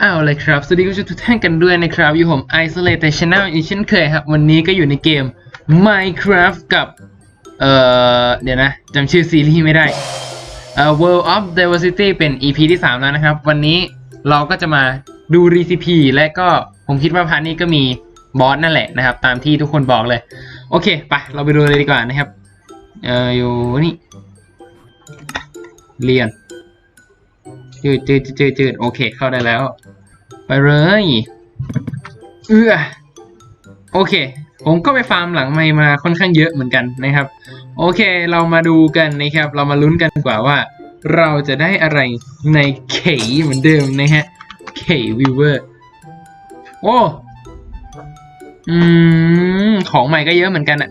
เอาเลยครับ สวัสดีคุณผู้ชมทุกท่านกันด้วยนะครับ อยู่ผม Isolated Channel อีกเช่นเคยครับ วันนี้ก็อยู่ในเกม Minecraft กับ เอ่อ เดี๋ยวนะจำชื่อซีรีส์ไม่ได้ เอ่อ World of Diversity เป็น EP ที่ 3 แล้วนะครับ วันนี้เราก็จะมาดูรีซิปีและก็ผมคิดว่าพาร์ทนี้ก็มีบอสนั่นแหละนะครับ ตามที่ทุกคนบอกเลย โอเคไปเราไปดูเลยดีกว่านะครับ เอ่อ อยู่นี่ เรียนจืดจืดจืดจืดโอเค เข้าได้แล้ว ไปเลย เอื้อโอเค ผมก็ไปฟาร์มหลังไมค์มาค่อนข้างเยอะเหมือนกันนะครับ โอเค เรามาดูกันนะครับ เรามาลุ้นกันดีกว่าว่า เราจะได้อะไรในเขเหมือนเดิมนะฮะเขวิวเวอร์โอ้อืมของใหม่ก็เยอะเหมือนกันอะ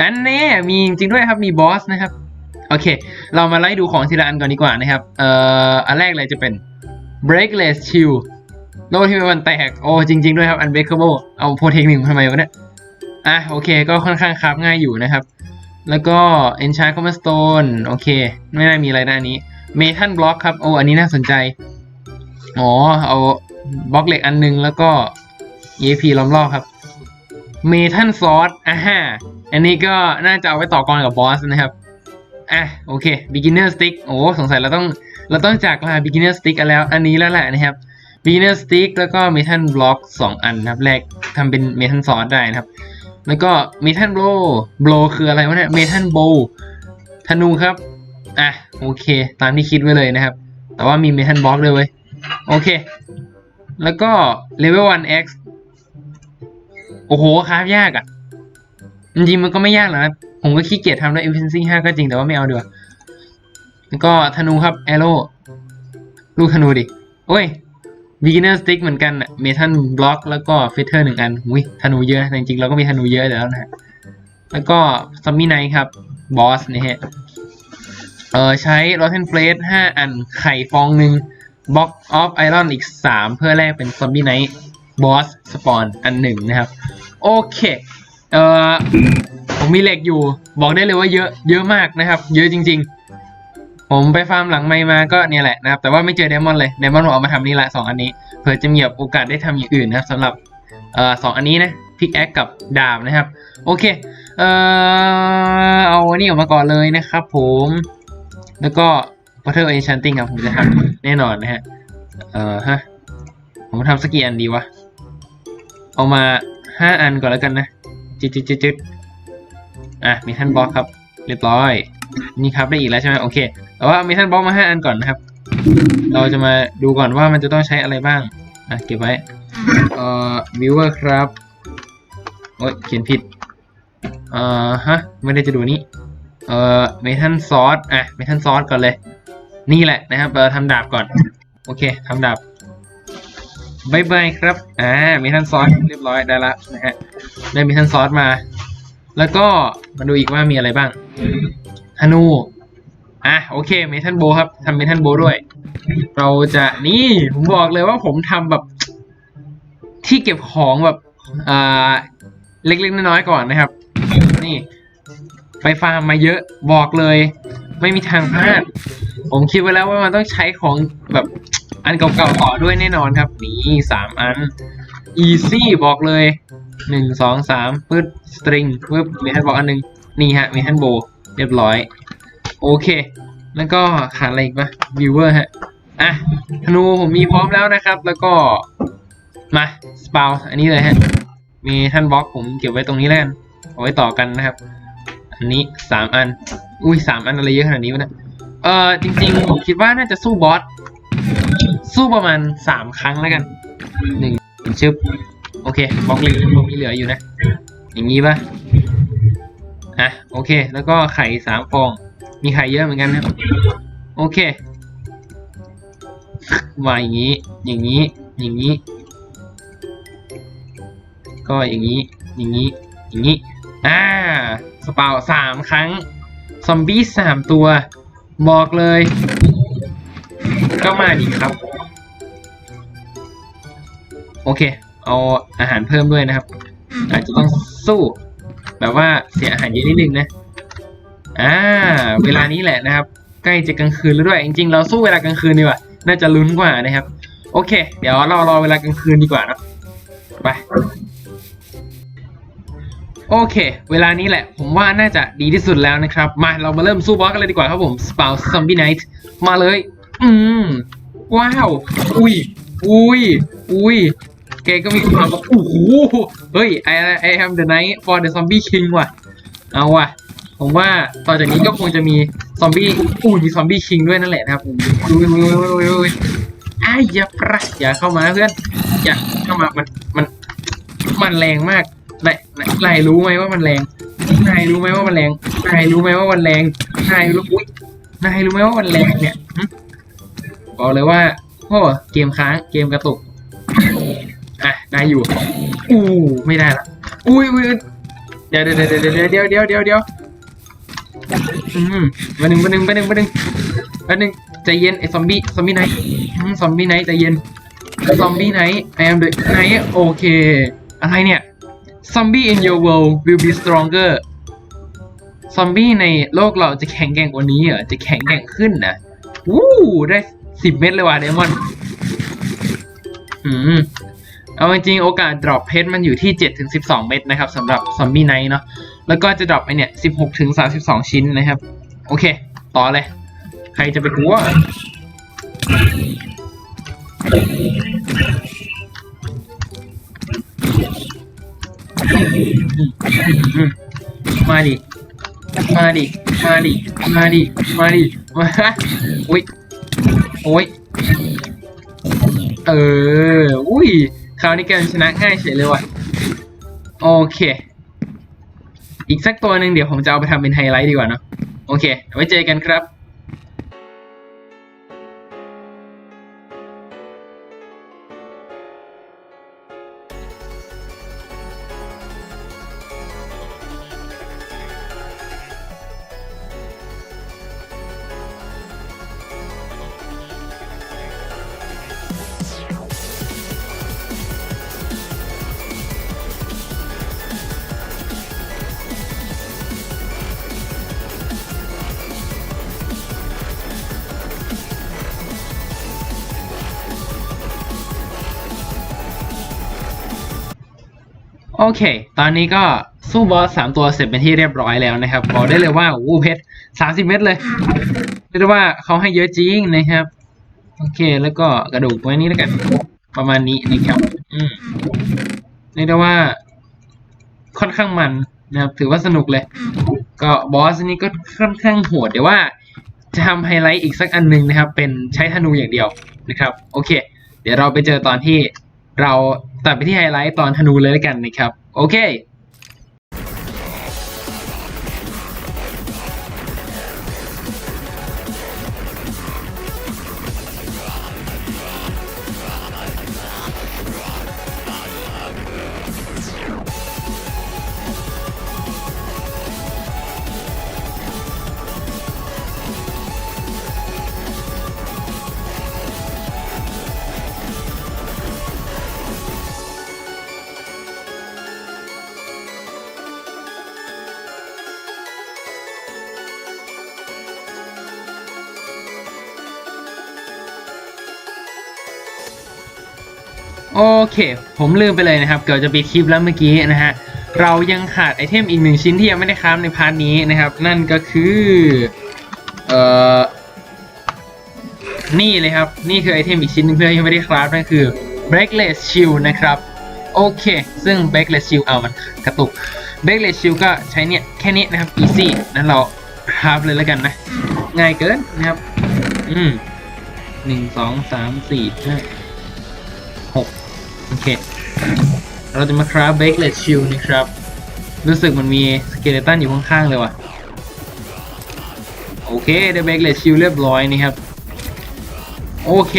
อันนี้มีจริงด้วยครับมีบอสนะครับ โอเค เรามาไล่ดูของทีละอันก่อนดีกว่านะครับ เอ่ออันแรกเลยจะเป็น breakless shield โลที่มันแตก โอ้จริง ๆ ด้วยครับ unbreakable เอาโปรเทคหนึ่งทำไมวะเนี่ย อะโอเคก็ค่อนข้างคราฟง่ายอยู่นะครับ แล้วก็ enchant cobblestone โอเค ไม่น่ามีอะไรด้านนี้ metal block ครับ โอ้อันนี้น่าสนใจ อ๋อ เอาบล็อกเหล็กอันนึงแล้วก็ EAP ล้อมรอบครับ metal sword อ่าฮะอันนี้ก็น่าจะเอาไว้ต่อกรกับบอสนะครับอะโอเค beginner stick โอ้สงสัยเราต้องเราต้องจากลา beginner stick กันแล้ว อันนี้แล้วแหละนะครับ beginner stick แล้วก็ metal block 2อันนะครับแรกทำเป็น metal sword ได้นะครับ แล้วก็ metal blow blow คืออะไรวะเนี่ย metal bow ธนูครับ อะ โอเค ตามที่คิดไว้เลยนะครับ แต่ว่ามี metal block ด้วยเว้ย โอเค แล้วก็ level 1x โอ้โหคราฟยากอะ จริงๆมันก็ไม่ยากหรอกนะผมก็ขี้เกียจทำด้วย efficiency 5 ก็จริงแต่ว่าไม่เอาดีกว่าแล้วก็ธนูครับ arrow ลูกธนูดิ โอ้ย beginner stick เหมือนกันอะ metal block แล้วก็ feather หนึ่งอันอุ้ยธนูเยอะแต่จริงๆเราก็มีธนูเยอะแล้วนะฮะแล้วก็ zombie knight ครับ boss นี่ฮะเออใช้ rotten plate 5อันไข่ฟองหนึ่ง box of iron อีก3เพื่อแลกเป็น zombie knight boss spawn อันหนึ่งนะครับ โอเคเออผมมีเหล็กอยู่ บอกได้เลยว่าเยอะเยอะมากนะครับ เยอะจริง ๆ ผมไปฟาร์มหลังไมค์มาก็เนี่ยแหละนะครับ แต่ว่าไม่เจอไดมอนเลยไดมอนด์ผมเอามาทำนี่ละสองอันนี้เผื่อจะมีแบโอกาสได้ทำอย่างอื่นนะครับสำหรับเอ่อสองอันนี้นะพิกแอคกับดาบนะครับ โอเค เอ่อเอาอันนี้ออกมาก่อนเลยนะครับผม แล้วก็ Water Enchanting ครับผมจะทำแน่นอนนะฮะ เอ่อฮะ ผมทำสักกี่อันดีวะ เอามาห้าอันก่อนแล้วกันนะจึ๊ดจึ๊ดจึ๊ดจึ๊ดอะมีท่านบล็อกครับ เรียบร้อย นี่ครับได้อีกแล้วใช่ไหมโอเค แต่ว่ามีท่านบล็อกมาห้าอันก่อนนะครับ เราจะมาดูก่อนว่ามันจะต้องใช้อะไรบ้างอะเก็บไว้เอ่อ viewer ครับโอ้ยเขียนผิดเอ่อฮะไม่ได้จะดูนี้เอ่อเมทัลซอสอะเมทัลซอสก่อนเลย นี่แหละนะครับเราทำดาบก่อน โอเคทำดาบบายบายครับ อ่า มีท่านซอสเรียบร้อยได้ละนะฮะ ได้มีท่านซอสมา แล้วก็มาดูอีกว่ามีอะไรบ้าง ธนู อะโอเคเมทัลโบครับทำเมทัลโบด้วย เราจะนี่ผมบอกเลยว่าผมทำแบบ ที่เก็บของแบบอ่าเล็กๆน้อยๆก่อนนะครับ นี่ ไปฟาร์มมาเยอะบอกเลย ไม่มีทางพลาดผมคิดไว้แล้วว่ามันต้องใช้ของแบบอันเก่าๆต่อด้วยแน่นอนครับ นี่สามอัน easy บอกเลยหนึ่งสองสามปึ๊ดสตริงปึ๊บมีทันบอกอันหนึงนี่ฮะมีทันโบเรียบร้อย โอเค แล้วก็ขาดอะไรอีกปะ viewer ฮะ อะ ธนูผมมีพร้อมแล้วนะครับ แล้วก็ มาสปาวอันนี้เลยฮะ มีท่านบล็อกผมเก็บไว้ตรงนี้แล้วกันเอาไว้ต่อกันนะครับ อันนี้สามอัน อุ้ยสามอันอะไรเยอะขนาดนี้วะเนะเออจริง ๆ ผมคิดว่าน่าจะสู้บอส สู้ประมาณสามครั้งแล้วกันหนึ่งชึบโอเคบล็อกเล็กผมมีเหลืออยู่นะ อย่างนี้ป่ะอะโอเค แล้วก็ไข่สามฟอง มีไข่เยอะเหมือนกันนะครับ โอเคมาอย่างนี้ อย่างนี้ อย่างนี้ ก็อย่างนี้ อย่างนี้ อย่างนี้ อ่าสปาสามครั้ง ซอมบี้สามตัว บอกเลย ก็มาดีครับ โอเค เอาอาหารเพิ่มด้วยนะครับ อาจจะต้องสู้ แบบว่าเสียอาหารเยอะนิดนึงนะ อ่า เวลานี้แหละนะครับ ใกล้จะกลางคืนแล้วด้วย จริงๆ เราสู้เวลากลางคืนดีกว่า น่าจะลุ้นกว่านะครับ โอเค เดี๋ยวเรารอเวลากลางคืนดีกว่าเนะไป โอเค เวลานี้แหละ ผมว่าน่าจะดีที่สุดแล้วนะครับ มาเรามาเริ่มสู้บอสกันเลยดีกว่าครับผม Spout Zombie Knight มาเลย อืม ว้าว อุ้ย อุ้ย อุ้ยแกก็มีความแบบโอ้โห เฮ้ย I I am the knight for the zombie king ว่ะ เอาว่ะ ผมว่าต่อจากนี้ก็คงจะมีซอมบี้อู้มีซอมบี้คิงด้วยนั่นแหละนะครับผมดูดูดูดูอ้ายอย่าปรักอย่าเข้ามาเพื่อนอย่าเข้ามามันมันมันแรงมากนายนายรู้ไหมว่ามันแรงนายรู้ไหมว่ามันแรงนายรู้ไหมว่ามันแรงนายรู้อุ้ยนายรู้ไหมว่ามันแรงเนี่ยบอกเลยว่าโอ้เกมค้างเกมกระตุกอะนายอยู่อู้ไม่ได้ละอุ้ยอุ้ยเดี๋ยวเดี๋ยวเดี๋ยวเดี๋ยวเดี๋ยวเดี๋ยวเดี๋ยว อืมมาหนึ่งมาหนึ่งมาหนึ่งมาหนึ่งมาหนึ่งใจเย็นไอ้ซอมบี้ซอมบี้ไนท์ซอมบี้ไนท์ใจเย็นซอมบี้ไนท์ I am the night โอเค อะไรเนี่ย Zombie in your world will be stronger ซอมบี้ในโลกเราจะแข็งแกร่งกว่านี้เหรอ จะแข็งแกร่งขึ้นนะวู้ได้สิบเม็ดเลยว่ะเดมอนอืมเอาจริงๆโอกาส drop เพชรมันอยู่ที่7ถึง12 เม็ดนะครับสำหรับซอมบี้ไนท์เนาะ แล้วก็จะ drop ไปเนี่ย16ถึง32ชิ้นนะครับ โอเค ต่อเลย ใครจะไปกลัวมาดิ มาดิ มาดิ มาดิ มาดิ มาฮะอุ้ยโอ้ย เออ อุ้ย คราวนี้แกชนะง่ายเฉยเลยว่ะ โอเค อีกสักตัวหนึ่งเดี๋ยวผมจะเอาไปทำเป็นไฮไลท์ดีกว่าเนาะโอเคไว้เจอกันครับ โอเค ตอนนี้ก็สู้บอสสามตัวเสร็จเป็นที่เรียบร้อยแล้วนะครับ บอกได้เลยว่าโอ้เพชรสามสิบเม็ดเลยเรียกได้ว่าเขาให้เยอะจริงนะครับ โอเค แล้วก็กระดูกไว้นี้แล้วกัน ประมาณนี้นะครับ อืมเรียกได้ว่า ค่อนข้างมันนะครับ ถือว่าสนุกเลย ก็บอสนี้ก็ค่อนข้างโหดเดี๋ยวว่า จะทำไฮไลท์อีกสักอันหนึงนะครับ เป็นใช้ธนูอย่างเดียวนะครับ โอเค เดี๋ยวเราไปเจอตอนที่ เราตัดไปที่ไฮไลท์ตอนธนูเลยแล้วกันนะครับ โอเค โอเค ผมลืมไปเลยนะครับเกือบจะปิดคลิปแล้วเมื่อกี้นะฮะเรายังขาดไอเทมอีกหนึ่งชิ้นที่ยังไม่ได้ค้าในพาร์ทนี้นะครับ นั่นก็คือเอ่อนี่เลยครับ นี่คือไอเทมอีกชิ้นหนึงเพื่อยังไม่ได้คราฟนั่นคือ breakless shield นะครับ โอเค ซึ่ง breakless shield เอามันกระตุก breakless shield ก็ใช้เนี่ยแค่นี้นะครับ easy นั้นเราคราฟเลยแล้วกันนะ ง่ายเกินนะครับ อืมหนึ่งสองสามสี่ห้า โอเค เราจะมาคราฟเบคเลสชิลนะครับ รู้สึกมันมีสเกเลตันอยู่ข้างๆเลยว่ะ โอเคได้เบคเลสชิลเรียบร้อยนี่ครับ โอเค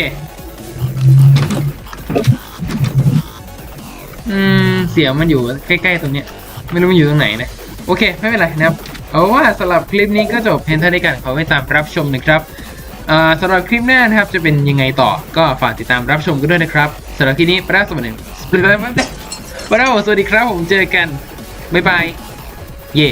อืม เสียงมันอยู่ใกล้ๆตรงเนี้ย ไม่รู้มันอยู่ตรงไหนนะ โอเค ไม่เป็นไรนะครับ เอาว่าสำหรับคลิปนี้ก็จบเพียงเท่านี้กันขอไว้ตามรับชมนะครับ สำหรับคลิปหน้านะครับจะเป็นยังไงต่อก็ฝากติดตามรับชมกันด้วยนะครับสำหรับคลิปนี้ปราสวัสดีปราสวัสดีครับผมเจอกันบ๊ายบายเย่